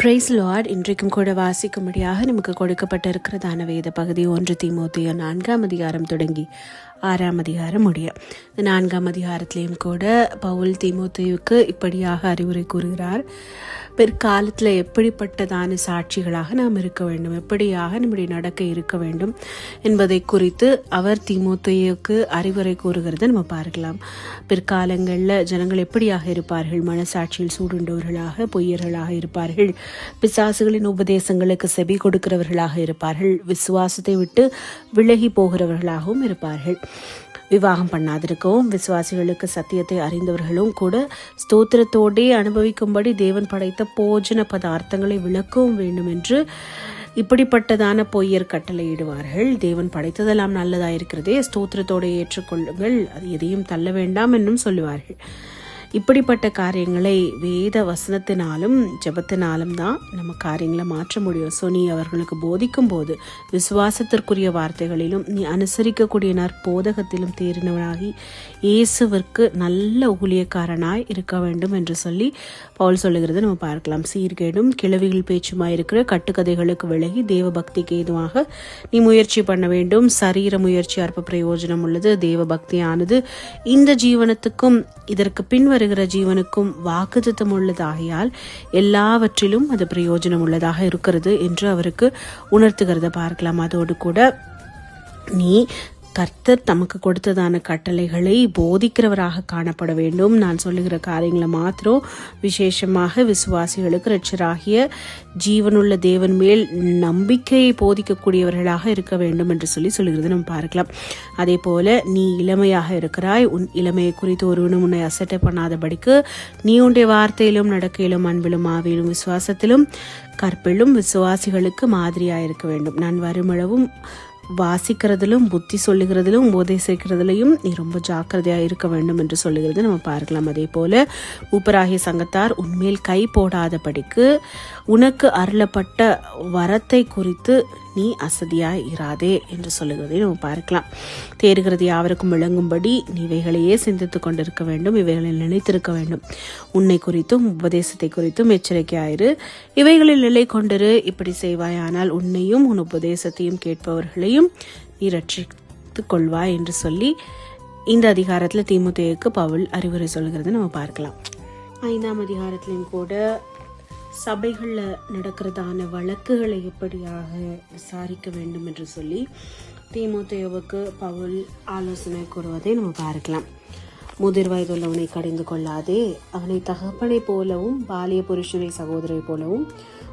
Price Lord இன்றைக்கும் கூட வாசிக்கும்படியாக நமக்கு கொடுக்கப்பட்டிருக்கிறதான வேத பகுதி ஒன்று தீமோத்திய நான்காம் அதிகாரம் தொடங்கி. ஆறாம் அதிகாரம் முடிய. இந்த நான்காம் அதிகாரத்திலையும் கூட பவுல் திமுத்தேவுக்கு இப்படியாக அறிவுரை கூறுகிறார். பிற்காலத்தில் எப்படிப்பட்டதான சாட்சிகளாக நாம் இருக்க வேண்டும்? எப்படியாக நம்முடைய நடக்க இருக்க வேண்டும் என்பதை குறித்து அவர் திமுத்தையுக்கு அறிவுரை கூறுகிறத நம்ம பார்க்கலாம். பிற்காலங்களில் ஜனங்கள் எப்படியாக இருப்பார்கள்? மனசாட்சியில் சூடுண்டவர்களாக பொய்யர்களாக இருப்பார்கள்? பிசாசுகளின் உபதேசங்களுக்கு செவி கொடுக்கிறவர்களாக இருப்பார்கள்? விசுவாசத்தை விட்டு விலகி போகிறவர்களாகவும் இருப்பார்கள். விவாகம் பண்ணாதிருக்கவும் விசுவாசிகளுக்கு சத்தியத்தை அறிந்தவர்களும் கூட ஸ்தோத்திரத்தோடே அனுபவிக்கும்படி தேவன் படைத்த போஜன பதார்த்தங்களை விளக்கவும் வேண்டும் என்று இப்படிப்பட்டதான பொய்யர் கட்டளையிடுவார்கள். தேவன் படைத்ததெல்லாம் நல்லதாயிருக்கிறதே. ஸ்தோத்திரத்தோடு ஏற்றுக்கொள்ளுங்கள். அது எதையும் தள்ள வேண்டாம் என்றும் சொல்லுவார்கள். இப்படிப்பட்ட காரியங்களை வேத வசனத்தினாலும் ஜெபத்தினாலும் தான் நம்ம காரியங்களை மாற்ற முடியும். ஸோ நீ அவர்களுக்கு போதிக்கும் போது விசுவாசத்திற்குரிய வார்த்தைகளிலும் நீ அனுசரிக்கக்கூடிய நற்போதகத்திலும் தேறினவனாகி இயேசுவிற்கு நல்ல ஊழியக்காரனாய் இருக்க வேண்டும் என்று சொல்லி பவுல் சொல்லுகிறது நம்ம பார்க்கலாம். சீர்கேடும் கிழவிகள் பேச்சுமாய் இருக்கிற கட்டுக்கதைகளுக்கு விலகி தேவ பக்திக்கு ஏதுவாக நீ முயற்சி பண்ண வேண்டும். சரீர முயற்சி அற்ப பிரயோஜனம் உள்ளது. தேவ பக்தியானது இந்த ஜீவனத்துக்கும் இதற்கு பின்வ வருகிற ஜீவனுக்கும் வாக்குத்தம் உள்ளதாகையால் எல்லாவற்றிலும் அது பிரயோஜனம் உள்ளதாக இருக்கிறது என்று அவருக்கு உணர்த்துகிறத பார்க்கலாம். அதோடு கூட நீ கர்த்தர் தமக்கு கொடுத்ததான கட்டளைகளை போதிக்கிறவராக காணப்பட வேண்டும். நான் சொல்லுகிற காரியங்களை மாத்திரம் விசேஷமாக விசுவாசிகளுக்கு ரட்சராகிய ஜீவனுள்ள தேவன் மேல் நம்பிக்கையை போதிக்கக்கூடியவர்களாக இருக்க வேண்டும் என்று சொல்லி சொல்லுகிறது நம்ம பார்க்கலாம். அதே போல நீ இளமையாக இருக்கிறாய். உன் இளமையை குறித்து ஒருவனும் உன்னை அசட்டை பண்ணாதபடிக்கு நீ உன்னுடைய வார்த்தையிலும் நடக்கையிலும் அன்பிலும் ஆவியிலும் விசுவாசத்திலும் கற்பிலும் விசுவாசிகளுக்கு மாதிரியாக இருக்க வேண்டும். நான் வருமளவும் வாசிக்கிறதிலும் புத்தி சொல்லுகிறதிலும் உபதேசிக்கிறதுலையும் நீ ரொம்ப ஜாக்கிரதையாக இருக்க வேண்டும் என்று சொல்லுகிறது. நம்ம பார்க்கலாம். அதே போல மூப்பராகிய சங்கத்தார் உண்மையில் கை போடாதபடிக்கு உனக்கு அருளப்பட்ட வரத்தை குறித்து நீ அசதியாய் இராதே என்று சொல்லுகிறதை நம்ம பார்க்கலாம். தேறுகிறது யாவருக்கும் விளங்கும்படி நீ இவைகளையே சிந்தித்து கொண்டிருக்க வேண்டும் இவைகளில் நினைத்திருக்க வேண்டும். உன்னை குறித்தும் உபதேசத்தை குறித்தும் எச்சரிக்கையாயிரு. இவைகளில் நிலை கொண்டிரு இப்படி செய்வாயானால் உன்னையும் உன் உபதேசத்தையும் கேட்பவர்களையும் நீ ரட்சித்து கொள்வாய் என்று சொல்லி இந்த அதிகாரத்தில் தீமுத்தையுக்கு பவுல் அறிவுரை சொல்கிறது நம்ம பார்க்கலாம். ஐந்தாம் அதிகாரத்திலையும் கூட சபைகளில் நடக்கிறதான வழக்குகளை எப்படியாக விசாரிக்க வேண்டும் என்று சொல்லி தீமுத்தையோவுக்கு பவுல் ஆலோசனை கூறுவதை நம்ம பார்க்கலாம். முதிர் வயதுள்ளவனை கடிந்து கொள்ளாதே அவனை தகப்பனை போலவும் பாலிய புருஷனை சகோதரை போலவும்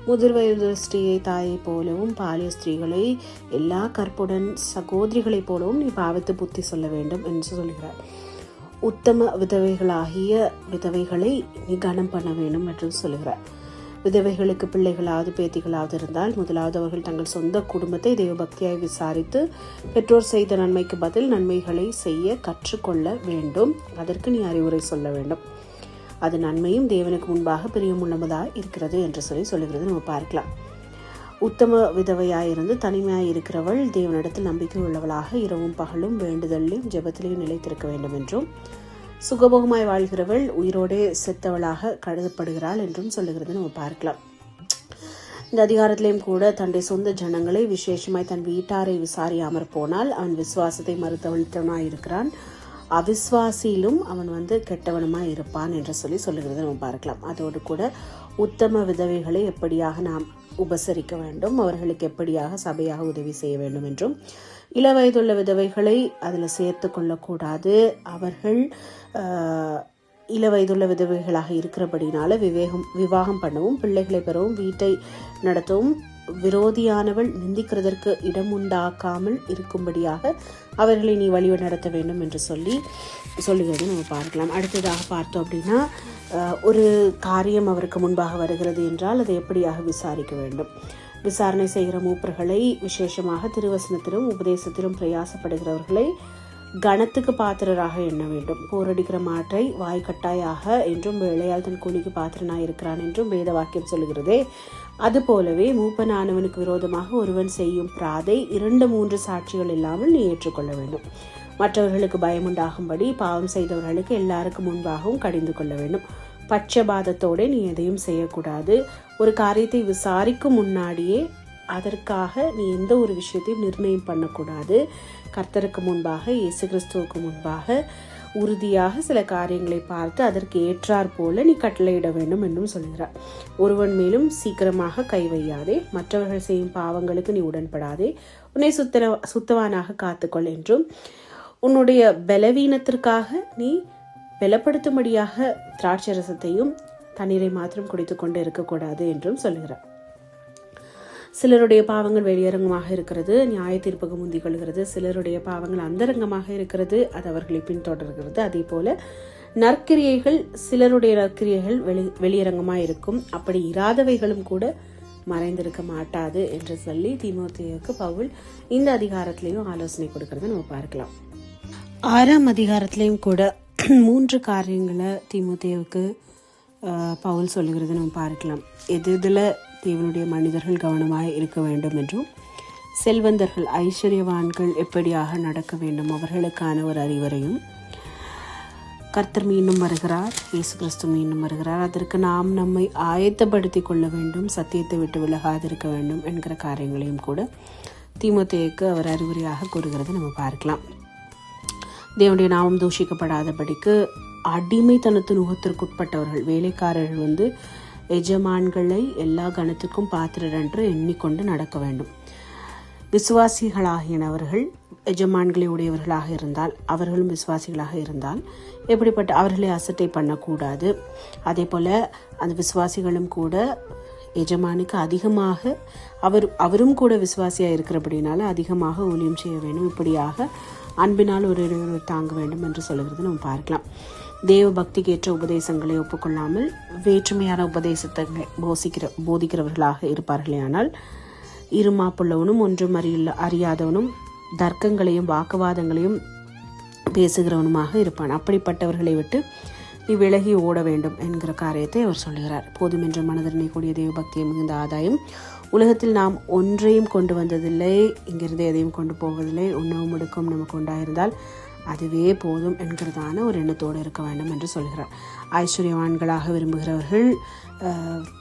முதிர் வயது ஸ்ரீயை தாயை போலவும் பாலிய ஸ்திரீகளை எல்லா கற்புடன் சகோதரிகளைப் போலவும் நீ பாவித்து புத்தி சொல்ல வேண்டும் என்று சொல்கிறார். உத்தம விதவைகளாகிய விதவைகளை நீ கனம் பண்ண வேண்டும் என்று சொல்கிறார். விதவைகளுக்கு பிள்ளைகளாவது பேத்திகளாவது இருந்தால் முதலாவது அவர்கள் தங்கள் சொந்த குடும்பத்தை தெய்வபக்தியாய் விசாரித்து பெற்றோர் செய்த நன்மைக்கு பதில் நன்மைகளை செய்ய கற்றுக்கொள்ள வேண்டும். அதற்கு நீ அறிவுரை சொல்ல வேண்டும். அது நன்மையும் தேவனுக்கு முன்பாக பிரியமுள்ளமதாக இருக்கிறது என்று சொல்லி சொல்லுகிறது. நம்ம பார்க்கலாம். உத்தம விதவையாயிருந்து தனிமையாய் இருக்கிறவள் தேவனிடத்தில் நம்பிக்கை உள்ளவளாக இரவும் பகலும் வேண்டுதலிலும் ஜெபத்திலையும் நிலைத்திருக்க வேண்டும் என்றும் சுகபோகமாய் வாழ்கிறவள் உயிரோடே செத்தவளாக கருதப்படுகிறாள் என்றும் சொல்லுகிறது. நம்ம பார்க்கலாம். இந்த அதிகாரத்திலையும் கூட தன்னுடைய சொந்த ஜனங்களை விசேஷமாய் தன் வீட்டாரை விசாரியாமற் போனால் அவன் விசுவாசத்தை மறுத்தவழித்தவனாய் இருக்கிறான். அவிஸ்வாசியிலும் அவன் வந்து கெட்டவனுமாய் இருப்பான் என்று சொல்லி சொல்லுகிறது. நம்ம பார்க்கலாம். அதோடு கூட உத்தம விதவைகளை எப்படியாக நாம் உபசரிக்க வேண்டும்? அவர்களுக்கு எப்படியாக சபையாக உதவி செய்ய வேண்டும் என்றும் இள வயதுள்ள விதவைகளை அதில் சேர்த்து கொள்ளக்கூடாது. அவர்கள் இள வயதுள்ள விதவைகளாக இருக்கிறபடினால விவேகம் விவாகம் பண்ணவும் பிள்ளைகளை பெறவும் வீட்டை நடத்தவும் விரோதியானவள் நிந்திக்கிறதற்கு இடம் உண்டாக்காமல் இருக்கும்படியாக அவர்களை நீ வழிவு நடத்த வேண்டும் என்று சொல்லி சொல்லுகிறது நம்ம பார்க்கலாம். அடுத்ததாக பார்த்தோம் அப்படின்னா ஒரு காரியம் அவருக்கு முன்பாக வருகிறது என்றால் அதை எப்படியாக விசாரிக்க வேண்டும்? விசாரணை செய்கிற மூப்பர்களை விசேஷமாக திருவசனத்திலும் உபதேசத்திலும் பிரயாசப்படுகிறவர்களை கணத்துக்கு பாத்திரராக எண்ண வேண்டும். போரடிக்கிற மாற்றை வாய்க்கட்டாயாக என்றும் வேளையால் தன் கூலிக்கு பாத்திரனாய் இருக்கிறான் என்றும் வேத வாக்கியம் சொல்லுகிறதே. அதுபோலவே மூப்பனானவனுக்கு விரோதமாக ஒருவன் செய்யும் பிராதை இரண்டு மூன்று சாட்சிகள் இல்லாமல் நீ ஏற்றுக்கொள்ள வேண்டும். மற்றவர்களுக்கு பயமுண்டாகும்படி பாவம் செய்தவர்களுக்கு எல்லாருக்கும் முன்பாகவும் கடிந்து கொள்ள வேண்டும். பட்சபாதத்தோடு நீ எதையும் செய்யக்கூடாது. ஒரு காரியத்தை விசாரிக்கும் முன்னாடியே அதற்காக நீ எந்த ஒரு விஷயத்தையும் நிர்ணயம் பண்ணக்கூடாது. கர்த்தருக்கு முன்பாக இயேசு கிறிஸ்துவுக்கு முன்பாக உறுதியாக சில காரியங்களை பார்த்து அதற்கு ஏற்றாற் போல நீ கட்டளையிட வேண்டும் என்றும் சொல்கிறார். ஒருவன் மேலும் சீக்கிரமாக கை வையாதே மற்றவர்கள் செய்யும் பாவங்களுக்கு நீ உடன்படாதே. உன்னை சுத்தன சுத்தவானாக காத்துக்கொள் என்றும் உன்னுடைய பலவீனத்திற்காக நீ பலப்படுத்தும்படியாக திராட்சரசத்தையும் தண்ணீரை மாத்திரம் குடித்து கொண்டு இருக்கக்கூடாது என்றும் சொல்கிறார் சிலருடைய பாவங்கள் வெளியரங்கமாக இருக்கிறது நியாய தீர்ப்புக்கு முந்திக் கொள்கிறது. சிலருடைய பாவங்கள் அந்தரங்கமாக இருக்கிறது அது அவர்களை பின்தொடர்கிறது. அதே போல நற்கிரியைகள் சிலருடைய நற்கிரியைகள் வெளி வெளியரங்கமாக இருக்கும். அப்படி இராதவைகளும் கூட மறைந்திருக்க மாட்டாது என்று சொல்லி தீமோத்தேயுக்கு பவுல் இந்த அதிகாரத்திலையும் ஆலோசனை கொடுக்கறத நம்ம பார்க்கலாம். ஆறாம் அதிகாரத்திலையும் கூட மூன்று காரியங்களை தீமோத்தேவுக்கு பவுல் சொல்லுகிறது நம்ம பார்க்கலாம். எது இதில் தேவனுடைய மனிதர்கள் கவனமாக இருக்க வேண்டும் என்றும் செல்வந்தர்கள் ஐஸ்வர்யவான்கள் எப்படியாக நடக்க வேண்டும் அவர்களுக்கான ஒரு அறிவுரையும் கர்த்தர் மீண்டும் வருகிறார் இயேசு கிறிஸ்து மீண்டும் வருகிறார். அதற்கு நாம் நம்மை ஆயத்தப்படுத்தி கொள்ள வேண்டும் சத்தியத்தை விட்டு விலகாதிருக்க வேண்டும் என்கிற காரியங்களையும் கூட தீமோத்தேயுக்கு அவர் அறிவுரையாக கூறுகிறது நம்ம பார்க்கலாம். தேவனுடைய நாமம் தூஷிக்கப்படாதபடிக்கு அடிமைத்தனத்தின் நுகத்திற்குட்பட்டவர்கள் வேலைக்காரர்கள் வந்து எஜமான்களை எல்லா கணத்துக்கும் பாத்திரர் என்று எண்ணிக்கொண்டு நடக்க வேண்டும். விசுவாசிகளாகினவர்கள் எஜமான்களை உடையவர்களாக இருந்தால் அவர்களும் விசுவாசிகளாக இருந்தால் எப்படிப்பட்ட அவர்களை அசட்டை பண்ணக்கூடாது. அதே போல் அந்த விசுவாசிகளும் கூட எஜமானுக்கு அதிகமாக அவர் அவரும் கூட விசுவாசியாக இருக்கிறபடினால அதிகமாக ஊழியம் செய்ய வேண்டும். இப்படியாக அன்பினால் ஒரு ஒருவர் தாங்க வேண்டும் என்று சொல்கிறது நம்ம பார்க்கலாம். தேவ பக்திக்கு ஏற்ற உபதேசங்களை ஒப்புக்கொள்ளாமல் வேற்றுமையான உபதேசத்தை போசிக்கிற போதிக்கிறவர்களாக இருப்பார்களே ஆனால் இருமாப்புள்ளவனும் ஒன்றும் அறியில்ல அறியாதவனும் தர்க்கங்களையும் வாக்குவாதங்களையும் பேசுகிறவனுமாக இருப்பான். அப்படிப்பட்டவர்களை விட்டு நீ விலகி ஓட வேண்டும் என்கிற காரியத்தை அவர் சொல்லுகிறார். போதுமென்ற மனதினை கூடிய தேவபக்தியை மிகுந்த ஆதாயம் உலகத்தில் நாம் ஒன்றையும் கொண்டு வந்ததில்லை. இங்கிருந்து எதையும் கொண்டு போவதில்லை. உணவு முடுக்கம் நமக்கு உண்டாயிருந்தால் அதுவே போதும் என்கிறதான ஒரு எண்ணத்தோடு இருக்க வேண்டும் என்று சொல்கிறார். ஐஸ்வர்யவான்களாக விரும்புகிறவர்கள்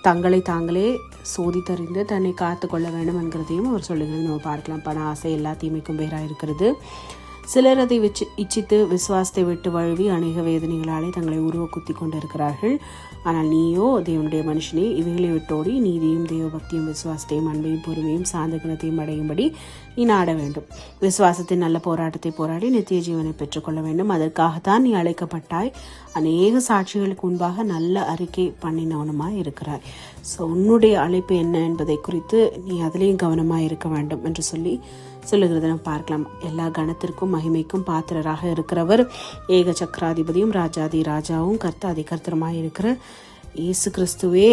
தங்களை தாங்களே சோதித்தறிந்து தன்னை காத்து கொள்ள வேண்டும் என்கிறதையும் அவர் சொல்லுகிறது. நம்ம பார்க்கலாம். பண ஆசை எல்லா தீமைக்கும் பேராக இருக்கிறது சிலர் அதை வச்சு இச்சித்து விசுவாசத்தை விட்டு வழுவி அநேக வேதனைகளாலே தங்களை உருவ குத்தி கொண்டிருக்கிறார்கள். ஆனால் நீயோ தேவனுடைய மனுஷனே இவைகளை விட்டோடி நீதியும் தேவபக்தியும் விசுவாசத்தையும் அன்பையும் பொறுமையும் சாந்த குணத்தையும் அடையும்படி நீ நாட வேண்டும். விசுவாசத்தின் நல்ல போராட்டத்தை போராடி நித்திய ஜீவனை பெற்றுக்கொள்ள வேண்டும். அதற்காகத்தான் நீ அழைக்கப்பட்டாய். அநேக சாட்சிகளுக்கு முன்பாக நல்ல அறிக்கை பண்ணினவனுமாய் இருக்கிறாய். ஸோ உன்னுடைய அழைப்பு என்ன என்பதை குறித்து நீ அதிலையும் கவனமாக இருக்க வேண்டும் என்று சொல்லி சொல்லுகிறத நம்ம பார்க்கலாம். எல்லா கணத்திற்கும் மகிமைக்கும் பாத்திரராக இருக்கிறவர் ஏக சக்கராதிபதியும் ராஜாதி ராஜாவும் கர்த்தாதி கர்த்தருமாய் இருக்கிற இயேசு கிறிஸ்துவே.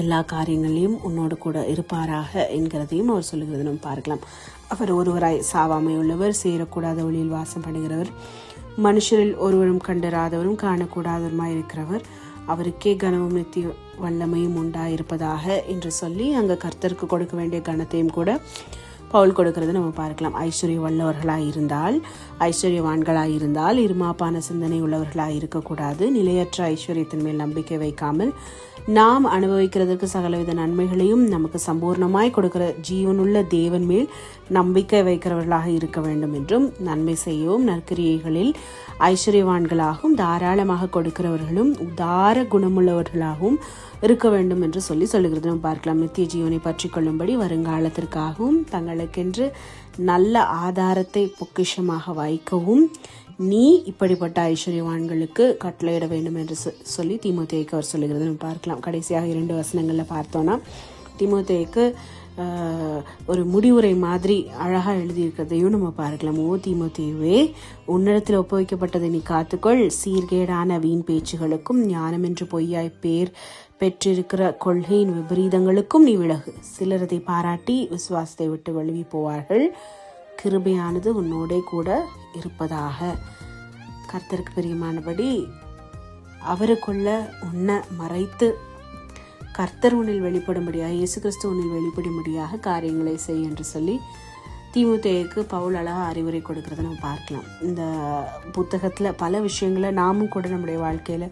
எல்லா காரியங்களையும் உன்னோடு கூட இருப்பாராக என்கிறதையும் அவர் சொல்லுகிறது நம்ம பார்க்கலாம். அவர் ஒருவராய் சாவாமை உள்ளவர் சேரக்கூடாத ஒளியில் வாசம் பண்ணுகிறவர் மனுஷரில் ஒருவரும் கண்டராதவரும் காணக்கூடாதவருமாய் இருக்கிறவர் அவருக்கே கனமும் நித்திய வல்லமையும் உண்டாயிருப்பதாக என்று சொல்லி அங்கே கர்த்தருக்கு கொடுக்க வேண்டிய கனத்தையும் கூட பவுல் கொடுக்கிறது நம்ம பார்க்கலாம். ஐஸ்வர்ய வல்லவர்களாக இருந்தால் ஐஸ்வர்யவான்களாக இருந்தால் இருமாப்பான சிந்தனை உள்ளவர்களாக இருக்கக்கூடாது. நிலையற்ற ஐஸ்வர்யத்தின் மேல் நம்பிக்கை வைக்காமல் நாம் அனுபவிக்கிறதற்கு சகலவித நன்மைகளையும் நமக்கு சம்பூர்ணமாய் கொடுக்கிற ஜீவனுள்ள தேவன் மேல் நம்பிக்கை வைக்கிறவர்களாக இருக்க வேண்டும் என்றும் நன்மை செய்யவும் நற்கிரியைகளில் ஐஸ்வர்யவான்களாகவும் தாராளமாக கொடுக்கிறவர்களும் உதார குணமுள்ளவர்களாகவும் இருக்க வேண்டும் என்று சொல்லி சொல்லுகிறது நம்ம பார்க்கலாம். நித்திய ஜீவனை பற்றி கொள்ளும்படி வருங்காலத்திற்காகவும் தங்களை தங்களுக்கென்று நல்ல ஆதாரத்தை பொக்கிஷமாக வைக்கவும் நீ இப்படிப்பட்ட ஐஸ்வர்யவான்களுக்கு கட்டளையிட வேண்டும் என்று சொல்லி தீமோத்தேயுக்கு அவர் சொல்லுகிறது நம்ம பார்க்கலாம். கடைசியாக இரண்டு வசனங்களில் பார்த்தோன்னா தீமோத்தேயுக்கு ஆஹ், ஒரு முடிவுரை மாதிரி அழகாக எழுதியிருக்கிறதையும் நம்ம பார்க்கலாம். ஓ தீமோத்தேயுவே உன்னிடத்தில் ஒப்புவிக்கப்பட்டதை நீ காத்துக்கொள். சீர்கேடான வீண் பேச்சுகளுக்கும் ஞானம் என்று பொய்யாய் பேர் பெற்றிருக்கிற கொள்கையின் விபரீதங்களுக்கும் நீ விலகு. சிலர் அதை பாராட்டி விசுவாசத்தை விட்டு வழுவி போவார்கள். கிருபையானது உன்னோடே கூட இருப்பதாக. கர்த்தருக்கு பிரியமானபடி அவருக்குள்ள உன்னை மறைத்து கர்த்தர் உன்னில் வெளிப்படும்படியாக இயேசு கிறிஸ்து உன்னில் வெளிப்படும்படியாக காரியங்களை செய் என்று சொல்லி தீமுத்தேயுக்கு பவுல் அழகாக அறிவுரை கொடுக்கறத நம்ம பார்க்கலாம். இந்த புத்தகத்தில் பல விஷயங்களை நாமும் கூட நம்முடைய வாழ்க்கையில்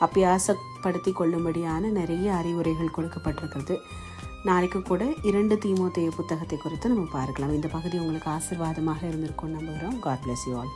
அபியாசப்படுத்தி கொள்ளும்படியான நிறைய அறிவுரைகள் கொடுக்கப்பட்டிருக்கிறது. நாளைக்கு கூட இரண்டு தீமோத்தேய புத்தகத்தை குறித்து நம்ம பார்க்கலாம். இந்த பகுதி உங்களுக்கு ஆசிர்வாதமாக இருந்திருக்கும் நம்புகிறோம். God bless you all